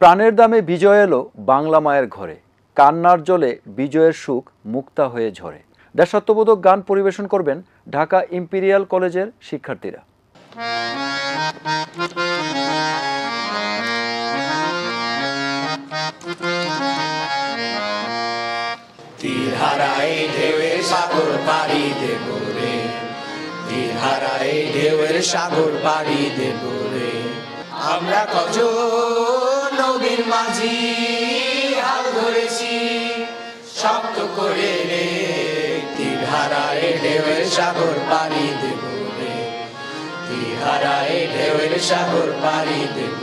প্রাণের দামে বিজয় এলো বাংলা মায়ের ঘরে। কান্নার জলে বিজয়ের সুখ মুক্তা হয়ে ঝরে। দেশাত্মবোধক গান পরিবেশন করবেন ঢাকা ইম্পিরিয়াল কলেজের শিক্ষার্থীরা। ঢেউয়ের সাগর পাড়ি দেব রে। ঢেউয়ের সাগর পাড়ি দেব রে। আমরা নবীর মাঝি হাল ধরেছি, শক্ত করে রে তিহারায় ঢেউয়ের সাগর পাড়ি দেব রে। তিহারায় ঢেউয়ের সাগর পাড়ি দেব